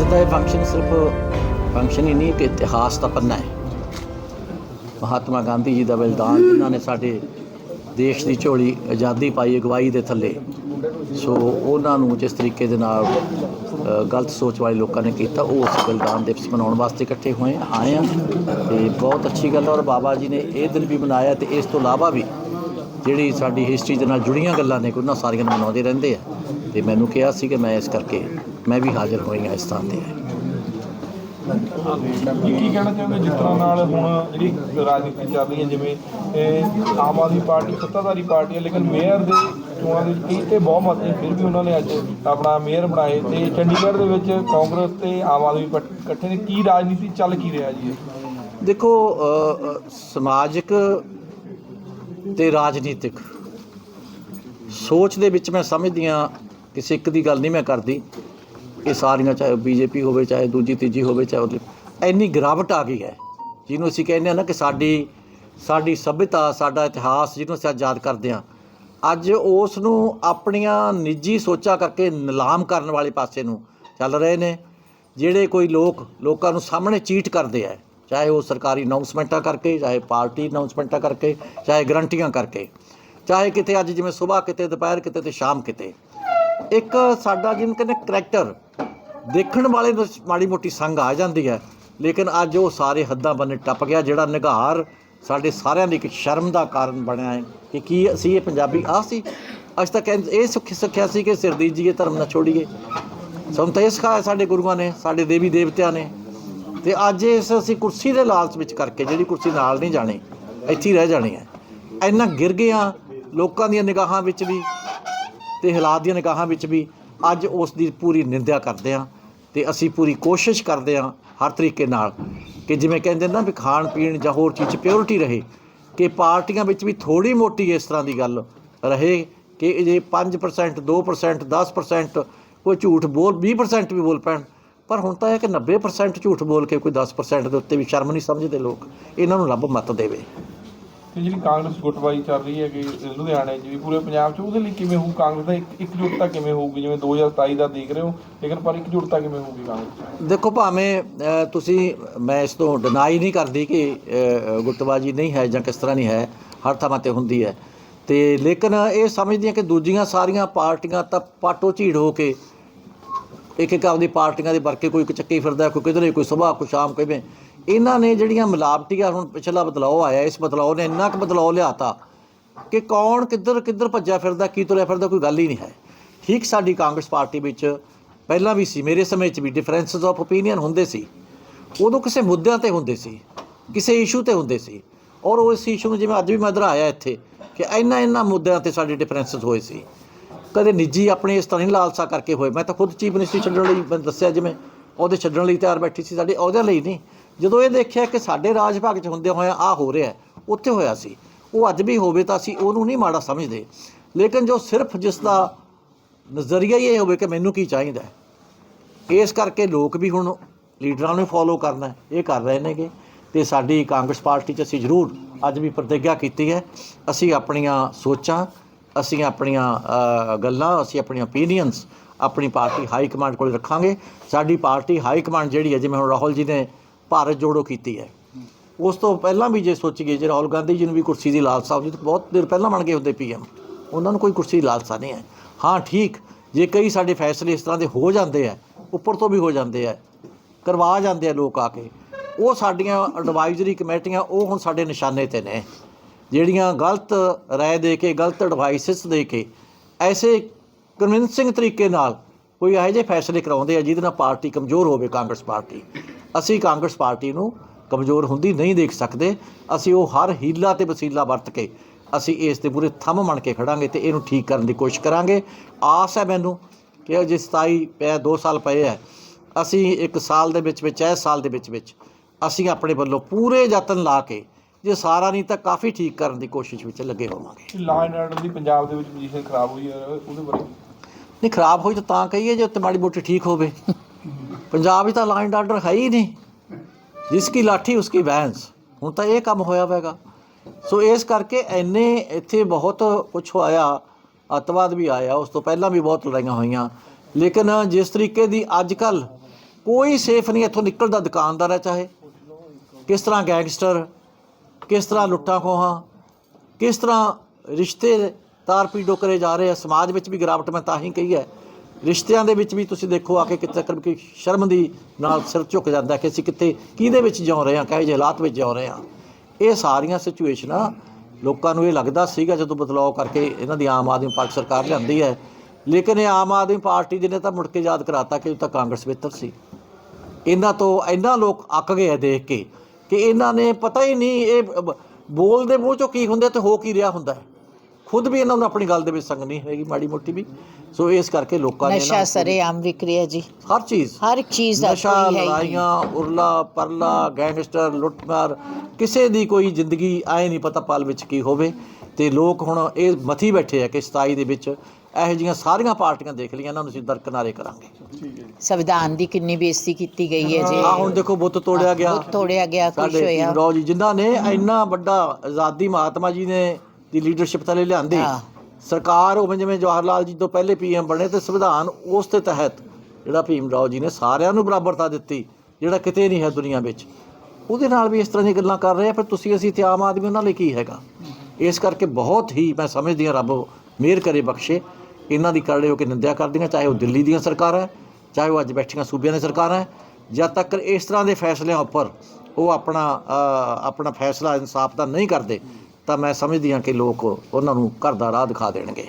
Function ਸਿਰਫ function ਹੀ ਨਹੀਂ ਕਿ ਇਤਿਹਾਸ ਦਾ ਪੰਨਾ ਹੈ। ਮਹਾਤਮਾ ਗਾਂਧੀ ਜੀ ਦਾ ਬਲਿਦਾਨ, ਜਿਨ੍ਹਾਂ ਨੇ ਸਾਡੇ ਦੇਸ਼ ਦੀ ਝੋਲੀ ਆਜ਼ਾਦੀ ਪਾਈ ਅਗਵਾਈ ਦੇ ਥੱਲੇ। ਸੋ ਉਹਨਾਂ ਨੂੰ ਜਿਸ ਤਰੀਕੇ ਦੇ ਨਾਲ ਗਲਤ ਸੋਚ ਵਾਲੇ ਲੋਕਾਂ ਨੇ ਕੀਤਾ, ਉਹ ਉਸ ਬਲਿਦਾਨ ਦਿਵਸ ਮਨਾਉਣ ਵਾਸਤੇ ਇਕੱਠੇ ਹੋਏ ਆਏ ਆ ਤੇ ਬਹੁਤ ਅੱਛੀ ਗੱਲ ਹੈ, ਔਰ ਬਾਬਾ ਜੀ ਨੇ ਇਹ ਦਿਨ ਵੀ ਮਨਾਇਆ, ਤੇ ਇਸ ਤੋਂ ਇਲਾਵਾ ਵੀ ਜਿਹੜੀ ਸਾਡੀ ਹਿਸਟਰੀ ਦੇ ਨਾਲ ਜੁੜੀਆਂ ਗੱਲਾਂ ਨੇ, ਉਹਨਾਂ ਸਾਰੀਆਂ ਨੂੰ ਮਨਾਉਂਦੇ ਰਹਿੰਦੇ ਆ। ਤੇ ਮੈਨੂੰ ਕਿਹਾ ਸੀ ਕਿ ਮੈਂ ਇਸ ਕਰਕੇ ਮੈਂ ਵੀ ਹਾਜ਼ਰ ਹੋਈ ਹਾਂ ਇਸ ਥਾਂ ਤੇ ਕੀ ਕਹਿਣਾ ਚਾਹੁੰਦੇ ਜਿਸ ਤਰ੍ਹਾਂ ਨਾਲ ਹੁਣ ਜਿਹੜੀ ਰਾਜਨੀਤੀ ਚੱਲ ਰਹੀ ਹੈ ਜਿਵੇਂ ਇਹ ਆਮ ਆਦਮੀ ਪਾਰਟੀ ਸੱਤਾਧਾਰੀ ਪਾਰਟੀ ਹੈ ਲੇਕਿਨ ਮੇਅਰ ਦੇ ਚੋਣਾਂ ਦੇ ਵਿੱਚ ਤੇ ਬਹੁਮਤ ਨੇ ਫਿਰ ਵੀ ਉਹਨਾਂ ਨੇ ਅੱਜ ਆਪਣਾ ਮੇਅਰ ਬਣਾਏ ਤੇ ਚੰਡੀਗੜ੍ਹ ਦੇ ਵਿੱਚ ਕਾਂਗਰਸ ਤੇ ਆਮ ਆਦਮੀ ਪਾਰਟੀ ਇਕੱਠੇ ਨੇ ਕੀ ਰਾਜਨੀਤੀ ਚੱਲ ਕੀ ਰਿਹਾ ਜੀ? ਦੇਖੋ ਸਮਾਜਿਕ ਤੇ ਰਾਜਨੀਤਿਕ ਸੋਚ ਦੇ ਵਿੱਚ ਮੈਂ ਸਮਝਦੀ ਹਾਂ ਕਿਸੇ ਇੱਕ ਦੀ ਗੱਲ ਨਹੀਂ ਮੈਂ ਕਰਦੀ। ਇਹ ਸਾਰੀਆਂ ਚਾਹੇ ਬੀਜੇਪੀ ਹੋਵੇ, ਚਾਹੇ ਦੂਜੀ, ਤੀਜੀ ਹੋਵੇ, ਚਾਹੇ ਉਹਦੇ। ਇੰਨੀ ਗਿਰਾਵਟ ਆ ਗਈ ਹੈ, ਜਿਹਨੂੰ ਅਸੀਂ ਕਹਿੰਦੇ ਹਾਂ ਨਾ ਕਿ ਸਾਡੀ ਸਾਡੀ ਸਭਿਅਤਾ, ਸਾਡਾ ਇਤਿਹਾਸ ਜਿਹਨੂੰ ਅਸੀਂ ਅੱਜ ਯਾਦ ਕਰਦੇ ਹਾਂ। ਅੱਜ ਉਸ ਨੂੰ ਆਪਣੀਆਂ ਨਿੱਜੀ ਸੋਚਾਂ ਕਰਕੇ ਨਿਲਾਮ ਕਰਨ ਵਾਲੇ ਪਾਸੇ ਨੂੰ ਚੱਲ ਰਹੇ ਨੇ। ਜਿਹੜੇ ਕੋਈ ਲੋਕ, ਲੋਕਾਂ ਨੂੰ ਸਾਹਮਣੇ ਚੀਟ ਕਰਦੇ ਆ, ਚਾਹੇ ਉਹ ਸਰਕਾਰੀ ਅਨਾਉਂਸਮੈਂਟਾਂ ਕਰਕੇ, ਚਾਹੇ ਪਾਰਟੀ ਅਨਾਉਂਸਮੈਂਟਾਂ ਕਰਕੇ, ਚਾਹੇ ਗਰੰਟੀਆਂ ਕਰਕੇ। ਚਾਹੇ ਕਿਤੇ ਅੱਜ ਜਿਵੇਂ ਸਵੇਰ ਕਿਤੇ, ਦੁਪਹਿਰ ਕਿਤੇ ਤੇ ਸ਼ਾਮ ਕਿਤੇ। ਇੱਕ ਸਾਡਾ ਜਿਹਨੂੰ ਕਹਿੰਦੇ ਕਰੈਕਟਰ ਦੇਖਣ ਵਾਲੇ ਨੂੰ ਮਾੜੀ ਮੋਟੀ ਸੰਗ ਆ ਜਾਂਦੀ ਹੈ, ਲੇਕਿਨ ਅੱਜ ਉਹ ਸਾਰੇ ਹੱਦਾਂ ਬੰਨੇ ਟੱਪ ਗਿਆ, ਜਿਹੜਾ ਨਿਗਾਰ ਸਾਡੇ ਸਾਰਿਆਂ ਦੀ ਇੱਕ ਸ਼ਰਮ ਦਾ ਕਾਰਨ ਬਣਿਆ ਹੈ ਕਿ ਕੀ ਅਸੀਂ ਇਹ ਪੰਜਾਬੀ ਆ ਸੀ? ਅੱਜ ਤੱਕ ਇਹ ਸੁੱਖ ਸਿੱਖਿਆ ਸੀ ਕਿ ਸਿਰ ਦੀਜੀਏ ਧਰਮ ਨਾ ਛੋੜੀਏ। ਸਾਨੂੰ ਤਾਂ ਇਹ ਸਿਖਾਇਆ ਸਾਡੇ ਗੁਰੂਆਂ ਨੇ, ਸਾਡੇ ਦੇਵੀ ਦੇਵਤਿਆਂ ਨੇ। ਤੇ ਅੱਜ ਇਸ ਅਸੀਂ ਕੁਰਸੀ ਦੇ ਲਾਲਚ ਵਿੱਚ ਕਰਕੇ ਜਿਹੜੀ ਕੁਰਸੀ ਨਾਲ ਨਹੀਂ ਜਾਣੀ, ਇੱਥੇ ਰਹਿ ਜਾਣੀ ਹੈ। ਇੰਨਾ ਗਿਰ ਗਏ ਗਿਆ ਲੋਕਾਂ ਦੀਆਂ ਨਿਗਾਹਾਂ ਵਿੱਚ ਵੀ ਤੇ ਹਾਲਾਤ ਦੀਆਂ ਨਿਗਾਹਾਂ ਵਿੱਚ ਵੀ ਅੱਜ ਉਸ ਦੀ ਪੂਰੀ ਨਿੰਦਿਆ ਕਰਦੇ ਹਾਂ ਤੇ ਅਸੀਂ ਪੂਰੀ ਕੋਸ਼ਿਸ਼ ਕਰਦੇ ਹਾਂ ਹਰ ਤਰੀਕੇ ਨਾਲ ਕਿ ਜਿਵੇਂ ਕਹਿੰਦੇ ਨਾ ਵੀ ਖਾਣ ਪੀਣ ਜਾਂ ਹੋਰ ਚੀਜ਼ 'ਚ ਪਿਓਰਿਟੀ ਰਹੇ, ਕਿ ਪਾਰਟੀਆਂ ਵਿੱਚ ਵੀ ਥੋੜੀ ਮੋਟੀ ਇਸ ਤਰ੍ਹਾਂ ਦੀ ਗੱਲ ਰਹੇ ਕਿ ਜੇ 5% 2% 10% ਕੋਈ ਝੂਠ ਬੋਲ 20% ਵੀ ਬੋਲ ਪੈਣ। ਪਰ ਹੁਣ ਤਾਂ ਇਹ ਕਿ 90% ਝੂਠ ਬੋਲ ਕੇ ਕੋਈ 10% ਦੇ ਉੱਤੇ ਵੀ ਸ਼ਰਮ ਨਹੀਂ ਸਮਝਦੇ ਲੋਕ। ਇਹਨਾਂ ਨੂੰ ਰੱਬ ਮਤ ਦੇਵੇ। ਤੇ ਜਿਹੜੀ ਕਾਂਗਰਸ ਗੁੱਟਬਾਈ ਚੱਲ ਰਹੀ ਹੈ ਕਿ ਲੁਧਿਆਣੇ 'ਚ ਵੀ ਪੂਰੇ ਪੰਜਾਬ 'ਚ ਉਹਦੇ ਲਈ ਕਿਵੇਂ ਹੋਊ ਕਾਂਗਰਸ ਦਾ ਇੱਕ ਇਕਜੁੱਟਤਾ ਕਿਵੇਂ ਹੋਊਗੀ? ਜਿਵੇਂ 2027 ਦਾ ਦੇਖ ਰਹੇ ਹੋ ਲੇਕਿਨ ਪਰ ਇਕਜੁੱਟਤਾ ਕਿਵੇਂ ਹੋਊਗੀ ਕਾਂਗਰਸ ਦੇਖੋ ਭਾਵੇਂ ਤੁਸੀਂ ਮੈਂ ਇਸ ਤੋਂ ਡਿਨਾਈ ਨਹੀਂ ਕਰਦੀ ਕਿ ਅ, ਗੁੱਟਬਾਜ਼ੀ ਨਹੀਂ ਹੈ ਜਾਂ ਕਿਸ ਤਰ੍ਹਾਂ ਨਹੀਂ ਹੈ ਹਰ ਥਾਂ ਤੇ ਹੁੰਦੀ ਹੈ। ਤੇ ਲੇਕਿਨ ਇਹ ਸਮਝਦੀਆਂ ਕਿ ਦੂਜੀਆਂ ਸਾਰੀਆਂ ਪਾਰਟੀਆਂ ਤਾਂ ਪਾਟੋ ਝੀੜ ਹੋ ਕੇ ਇੱਕ ਇੱਕ ਆਪਦੀ ਪਾਰਟੀਆਂ ਦੇ ਵਰਕੇ ਕੋਈ ਚੱਕੀ ਫਿਰਦਾ ਕੋਈ ਕਿਧਰੇ ਕੋਈ ਸਵੇਰ ਕੋਈ ਸ਼ਾਮ ਕਿਵੇਂ ਇਹਨਾਂ ਨੇ ਜਿਹੜੀਆਂ ਮਿਲਾਵਟੀਆਂ ਹੁਣ ਪਿਛਲਾ ਬਦਲਾਅ ਆਇਆ ਇਸ ਬਦਲਾਅ ਨੇ ਇੰਨਾ ਕੁ ਬਦਲਾਅ ਲਿਆਤਾ ਕਿ ਕੌਣ ਕਿੱਧਰ ਕਿੱਧਰ ਭੱਜਿਆ ਫਿਰਦਾ ਕੀ ਤੁਰਿਆ ਫਿਰਦਾ ਕੋਈ ਗੱਲ ਹੀ ਨਹੀਂ ਹੈ ਠੀਕ ਸਾਡੀ ਕਾਂਗਰਸ ਪਾਰਟੀ ਵਿੱਚ ਪਹਿਲਾਂ ਵੀ ਸੀ ਮੇਰੇ ਸਮੇਂ 'ਚ ਵੀ ਡਿਫਰੈਂਸਸ ਆਫ ਓਪੀਨੀਅਨ ਹੁੰਦੇ ਸੀ ਉਦੋਂ ਕਿਸੇ ਮੁੱਦਿਆਂ ਤੇ ਹੁੰਦੇ ਸੀ ਕਿਸੇ ਇਸ਼ੂ ਤੇ ਹੁੰਦੇ ਸੀ ਔਰ ਉਹ ਇਸ ਇਸ਼ੂ ਨੂੰ ਜਿਵੇਂ ਅੱਜ ਵੀ ਮੈਂ ਆਇਆ ਇੱਥੇ ਕਿ ਇੰਨਾ ਇੰਨਾ ਮੁੱਦਿਆਂ ਤੇ ਸਾਡੇ ਡਿਫਰੈਂਸਸ ਹੋਏ ਸੀ ਕਦੇ ਨਿੱਜੀ ਆਪਣੇ ਇਸ ਤਰ੍ਹਾਂ ਨਹੀਂ ਲਾਲਸਾ ਕਰਕੇ ਹੋਏ ਮੈਂ ਤਾਂ ਖੁਦ ਚੀਫ ਮਿਨਿਸਟਰੀ ਛੱਡਣ ਲਈ ਮੈਂ ਦੱਸਿਆ ਜਿਵੇਂ ਉਹਦੇ ਛੱਡਣ ਲਈ ਤਿਆਰ ਬੈਠੀ ਸੀ ਸਾਡੇ ਉਹਦੇ ਲਈ ਨਹੀਂ ਜਦੋਂ ਇਹ ਦੇਖਿਆ ਕਿ ਸਾਡੇ ਰਾਜ ਭਾਗ 'ਚ ਹੁੰਦੇ ਹੋਇਆ ਆ ਹੋ ਰਿਹਾ, ਉੱਥੇ ਹੋਇਆ ਸੀ। ਉਹ ਅੱਜ ਵੀ ਹੋਵੇ ਤਾਂ ਅਸੀਂ ਉਹਨੂੰ ਨਹੀਂ ਮਾੜਾ ਸਮਝਦੇ। ਲੇਕਿਨ ਜੋ ਸਿਰਫ ਜਿਸ ਦਾ ਨਜ਼ਰੀਆ ਹੀ ਇਹ ਹੋਵੇ ਕਿ ਮੈਨੂੰ ਕੀ ਚਾਹੀਦਾ ਇਸ ਕਰਕੇ ਲੋਕ ਵੀ ਹੁਣ ਲੀਡਰਾਂ ਨੂੰ ਫੋਲੋ ਕਰਨਾ ਇਹ ਕਰ ਰਹੇ ਨੇਗੇ। ਤੇ ਸਾਡੀ ਕਾਂਗਰਸ ਪਾਰਟੀ 'ਚ ਅਸੀਂ ਜ਼ਰੂਰ ਅੱਜ ਵੀ ਪ੍ਰਤੀਗਿਆ ਕੀਤੀ ਹੈ। ਅਸੀਂ ਆਪਣੀਆਂ ਸੋਚਾਂ, ਅਸੀਂ ਆਪਣੀਆਂ ਗੱਲਾਂ, ਅਸੀਂ ਆਪਣੀਆਂ ਓਪੀਨੀਅਨਸ ਆਪਣੀ ਪਾਰਟੀ ਹਾਈ ਕਮਾਂਡ ਕੋਲ ਰੱਖਾਂਗੇ। ਸਾਡੀ ਪਾਰਟੀ ਹਾਈ ਕਮਾਂਡ ਜਿਹੜੀ ਹੈ, ਜਿਵੇਂ ਹੁਣ ਰਾਹੁਲ ਜੀ ਨੇ ਭਾਰਤ ਜੋੜੋ ਕੀਤੀ ਹੈ। ਉਸ ਤੋਂ ਪਹਿਲਾਂ ਵੀ ਜੇ ਸੋਚੀਏ, ਜੇ ਰਾਹੁਲ ਗਾਂਧੀ ਜੀ ਨੂੰ ਵੀ ਕੁਰਸੀ ਦੀ ਲਾਲਸਾ ਹੁੰਦੀ, ਤਾਂ ਬਹੁਤ ਦੇਰ ਪਹਿਲਾਂ ਬਣ ਗਏ ਹੁੰਦੇ ਪੀਐਮ। ਉਹਨਾਂ ਨੂੰ ਕੋਈ ਕੁਰਸੀ ਦੀ ਲਾਲਸਾ ਨਹੀਂ ਹੈ। ਹਾਂ, ਠੀਕ, ਜੇ ਕਈ ਸਾਡੇ ਫੈਸਲੇ ਇਸ ਤਰ੍ਹਾਂ ਦੇ ਹੋ ਜਾਂਦੇ ਆ ਉੱਪਰ ਤੋਂ ਵੀ ਹੋ ਜਾਂਦੇ ਆ ਕਰਵਾ ਜਾਂਦੇ ਆ ਲੋਕ ਆ ਕੇ, ਉਹ ਸਾਡੀਆਂ ਐਡਵਾਈਜ਼ਰੀ ਕਮੇਟੀਆਂ, ਉਹ ਹੁਣ ਸਾਡੇ ਨਿਸ਼ਾਨੇ ਤੇ ਨੇ। ਜਿਹੜੀਆਂ ਗਲਤ ਰਾਏ ਦੇ ਕੇ, ਗਲਤ ਐਡਵਾਈਸਸ ਦੇ ਕੇ, ਐਸੇ ਕਨਵਿੰਸਿੰਗ ਤਰੀਕੇ ਨਾਲ ਕੋਈ ਇਹੋ ਜਿਹੇ ਫੈਸਲੇ ਕਰਾਉਂਦੇ ਆ, ਜਿਹਦੇ ਨਾਲ ਪਾਰਟੀ ਕਮਜ਼ੋਰ ਹੋਵੇ, ਕਾਂਗਰਸ ਪਾਰਟੀ। ਅਸੀਂ ਕਾਂਗਰਸ ਪਾਰਟੀ ਨੂੰ ਕਮਜ਼ੋਰ ਹੁੰਦੀ ਨਹੀਂ ਦੇਖ ਸਕਦੇ। ਅਸੀਂ ਉਹ ਹਰ ਹੀਲਾ ਤੇ ਵਸੀਲਾ ਵਰਤ ਕੇ ਅਸੀਂ ਇਸ ਤੇ ਪੂਰੇ ਥੰਮ ਬਣ ਕੇ ਖੜਾਂਗੇ ਤੇ ਇਹਨੂੰ ਠੀਕ ਕਰਨ ਦੀ ਕੋਸ਼ਿਸ਼ ਕਰਾਂਗੇ। ਆਸ ਹੈ ਮੈਨੂੰ ਕਿ ਜੇ 27 ਪਿਆ 2 ਸਾਲ ਪਏ ਹੈ। ਅਸੀਂ ਇੱਕ ਸਾਲ ਦੇ ਵਿੱਚ ਵਿੱਚ ਇਹ ਸਾਲ ਦੇ ਵਿੱਚ ਵਿੱਚ ਅਸੀਂ ਆਪਣੇ ਵੱਲੋਂ ਪੂਰੇ ਯਤਨ ਲਾ ਕੇ ਜੇ ਸਾਰਾ ਨਹੀਂ ਤਾਂ ਕਾਫੀ ਠੀਕ ਕਰਨ ਦੀ ਕੋਸ਼ਿਸ਼ ਵਿੱਚ ਲੱਗੇ ਹੋਵਾਂਗੇ। ਐਂਡ ਆਰਡਰ ਦੀ ਪੰਜਾਬ ਦੇ ਵਿੱਚ ਪੋਜੀਸ਼ਨ ਖਰਾਬ ਹੋਈ ਹੈ ਉਹਦੇ ਬਾਰੇ ਨਹੀਂ ਖਰਾਬ ਹੋਈ ਤਾਂ ਤਾਂ ਕਹੀਏ ਜੇ ਉੱਤੇ ਮਾੜੀ ਮੋਟੀ ਠੀਕ ਹੋਵੇ। ਪੰਜਾਬ 'ਚ ਤਾਂ ਲਾਈਨ ਐਂਡ ਹੈ ਹੀ ਨਹੀਂ। ਜਿਸ ਕੀ ਲਾਠੀ, ਉਸ ਕੀ ਬੈਂਸ ਹੁਣ ਤਾਂ ਇਹ ਕੰਮ ਹੋਇਆ ਹੋਵੇਗਾ ਸੋ ਇਸ ਕਰਕੇ ਐਨੇ ਇੱਥੇ ਬਹੁਤ ਕੁਝ ਹੋਇਆ, ਅੱਤਵਾਦ ਵੀ ਆਇਆ, ਉਸ ਤੋਂ ਪਹਿਲਾਂ ਵੀ ਬਹੁਤ ਲੜਾਈਆਂ ਹੋਈਆਂ। ਲੇਕਿਨ ਜਿਸ ਤਰੀਕੇ ਦੀ ਅੱਜ ਕੱਲ ਕੋਈ ਸੇਫ ਨਹੀਂ, ਇੱਥੋਂ ਨਿਕਲਦਾ ਦੁਕਾਨਦਾਰ ਹੈ ਚਾਹੇ। ਕਿਸ ਤਰ੍ਹਾਂ ਗੈਂਗਸਟਰ, ਕਿਸ ਤਰ੍ਹਾਂ ਲੁੱਟਾਂ ਖੋਹਾਂ, ਕਿਸ ਤਰ੍ਹਾਂ ਰਿਸ਼ਤੇ ਤਾਰ ਪੀੜੋ ਕਰੇ ਜਾ ਰਹੇ ਆ, ਸਮਾਜ ਵਿੱਚ ਵੀ ਗਿਰਾਵਟ ਮੈਂ ਤਾਂ ਹੀ ਕਹੀ ਹੈ। ਰਿਸ਼ਤਿਆਂ ਦੇ ਵਿੱਚ ਵੀ ਤੁਸੀਂ ਦੇਖੋ ਆ ਕੇ ਕਿਤੇ ਤੱਕ ਕਿ ਸ਼ਰਮ ਦੀ ਨਾਲ ਸਿਰ ਝੁਕ ਜਾਂਦਾ ਕਿ ਅਸੀਂ ਕਿੱਥੇ ਕਿਹਦੇ ਵਿੱਚ ਜਿਉ ਰਹੇ ਹਾਂ, ਕਹੇ ਜਿਹੇ ਹਾਲਾਤ ਵਿੱਚ ਜਿਉ ਰਹੇ ਹਾਂ। ਇਹ ਸਾਰੀਆਂ ਸਿਚੁਏਸ਼ਨਾਂ ਲੋਕਾਂ ਨੂੰ ਇਹ ਲੱਗਦਾ ਸੀਗਾ ਜਦੋਂ ਬਦਲਾਅ ਕਰਕੇ ਇਹਨਾਂ ਦੀ ਆਮ ਆਦਮੀ ਪਾਰਟੀ ਸਰਕਾਰ ਲਿਆਂਦੀ ਹੈ। ਲੇਕਿਨ ਇਹ ਆਮ ਆਦਮੀ ਪਾਰਟੀ ਜਿਹਨੇ ਤਾਂ ਮੁੜ ਕੇ ਯਾਦ ਕਰਾਤਾ ਕਿ ਉਹ ਤਾਂ ਕਾਂਗਰਸ ਬਿਹਤਰ ਸੀ। ਇਹਨਾਂ ਤੋਂ ਇੰਨਾ ਲੋਕ ਅੱਕ ਗਏ ਦੇਖ ਕੇ ਕਿ ਇਹਨਾਂ ਨੇ ਪਤਾ ਹੀ ਨਹੀਂ ਇਹ ਬੋਲ ਦੇ ਮੂੰਹ ਚੋਂ ਕੀ ਹੁੰਦਾ ਤੇ ਹੋ ਕੀ ਰਿਹਾ ਹੁੰਦਾ ਹੈ। ਖੁਦ ਵੀ ਇਹਨਾਂ ਨੂੰ ਆਪਣੀ ਗੱਲ ਦੇ ਵਿੱਚ ਸੰਗ ਨਹੀਂ ਹੈਗੀ ਮਾੜੀ ਮੋਟੀ ਵੀ। ਸੋ ਇਸ ਕਰਕੇ ਲੋਕਾਂ ਨੇ ਨਸ਼ਾ ਸਰੇਆਮ ਵਿਕ ਰਿਹਾ ਜੀ। ਹਰ ਚੀਜ਼। ਹਰ ਇੱਕ ਚੀਜ਼ ਦਾ ਨਸ਼ਾ ਲੜਾਈਆਂ ਉਰਲਾ ਪਰਲਾ ਗੈਂਗਸਟਰ ਲੁੱਟਮਾਰ ਕਿਸੇ ਦੀ ਕੋਈ ਜ਼ਿੰਦਗੀ ਆਏ ਨਹੀਂ ਪਤਾ ਪਲ ਵਿੱਚ ਕੀ ਹੋਵੇ। ਤੇ ਲੋਕ ਹੁਣ ਇਹ ਮਥੀ ਬੈਠੇ ਆ ਕਿ 27 ਦੇ ਵਿੱਚ ਇਹੋ ਜਿਹੀਆਂ ਸਾਰੀਆਂ ਪਾਰਟੀਆਂ ਦੇਖ ਲਈਆਂ ਇਹਨਾਂ ਨੂੰ ਅਸੀਂ ਦਰਕਨਾਰੇ ਕਰਾਂਗੇ। ਸੰਵਿਧਾਨ ਦੀ ਕਿੰਨੀ ਬੇਇੱਜ਼ਤੀ ਕੀਤੀ ਗਈ ਹੈ ਜੀ। ਆ ਹੁਣ ਦੇਖੋ ਬੁੱਤ ਤੋੜਿਆ ਗਿਆ। ਬੁੱਤ ਤੋੜਿਆ ਗਿਆ ਸਾਡੇ ਹੋਇਆ। ਜਿਨ੍ਹਾਂ ਨੇ ਇੰਨਾ ਵੱਡਾ ਆਜ਼ਾਦੀ ਮਹਾਤਮਾ ਜੀ ਨੇ ਦੀ ਲੀਡਰਸ਼ਿਪ ਥਲੇ ਲਿਆਂਦੀ। ਸਰਕਾਰ ਉਹ ਜਿਵੇਂ ਜਵਾਹਰ ਲਾਲ ਜੀ ਤੋਂ ਪਹਿਲੇ ਪੀਐਮ ਬਣੇ ਤੇ ਸੰਵਿਧਾਨ ਉਸ ਦੇ ਤਹਿਤ ਜਿਹੜਾ ਭੀਮ ਰਾਓ ਜੀ ਨੇ ਸਾਰਿਆਂ ਨੂੰ ਬਰਾਬਰਤਾ ਦਿੱਤੀ ਜਿਹੜਾ ਕਿਤੇ ਨਹੀਂ ਹੈ ਦੁਨੀਆ ਵਿੱਚ ਉਹਦੇ ਨਾਲ ਵੀ ਇਸ ਤਰ੍ਹਾਂ ਦੀਆਂ ਗੱਲਾਂ ਕਰ ਰਹੇ ਆ ਫਿਰ ਤੁਸੀਂ ਅਸੀਂ ਤੇ ਆਮ ਆਦਮੀ ਉਹਨਾਂ ਲਈ ਕੀ ਹੈਗਾ ਇਸ ਕਰਕੇ ਬਹੁਤ ਹੀ ਮੈਂ ਸਮਝਦੀ ਹਾਂ ਰੱਬ ਮਿਹਰ ਕਰੇ ਬਖਸ਼ੇ ਇਹਨਾਂ ਦੀ ਕਰੜੇ ਹੋ ਕੇ ਨਿੰਦਿਆ ਕਰਦੀਆਂ ਚਾਹੇ ਉਹ ਦਿੱਲੀ ਦੀਆਂ ਸਰਕਾਰਾਂ ਹੈ, ਚਾਹੇ ਉਹ ਅੱਜ ਬੈਠੀਆਂ ਸੂਬਿਆਂ ਦੀਆਂ ਸਰਕਾਰਾਂ ਹੈ। ਜਦ ਤੱਕ ਇਸ ਤਰ੍ਹਾਂ ਦੇ ਫੈਸਲਿਆਂ ਉੱਪਰ ਉਹ ਆਪਣਾ ਆਪਣਾ ਫੈਸਲਾ ਇਨਸਾਫ ਦਾ ਨਹੀਂ ਕਰਦੇ ਤਾਂ ਮੈਂ ਸਮਝਦੀ ਹਾਂ ਕਿ ਲੋਕ ਉਹਨਾਂ ਨੂੰ ਘਰ ਦਾ ਰਾਹ ਦਿਖਾ ਦੇਣਗੇ।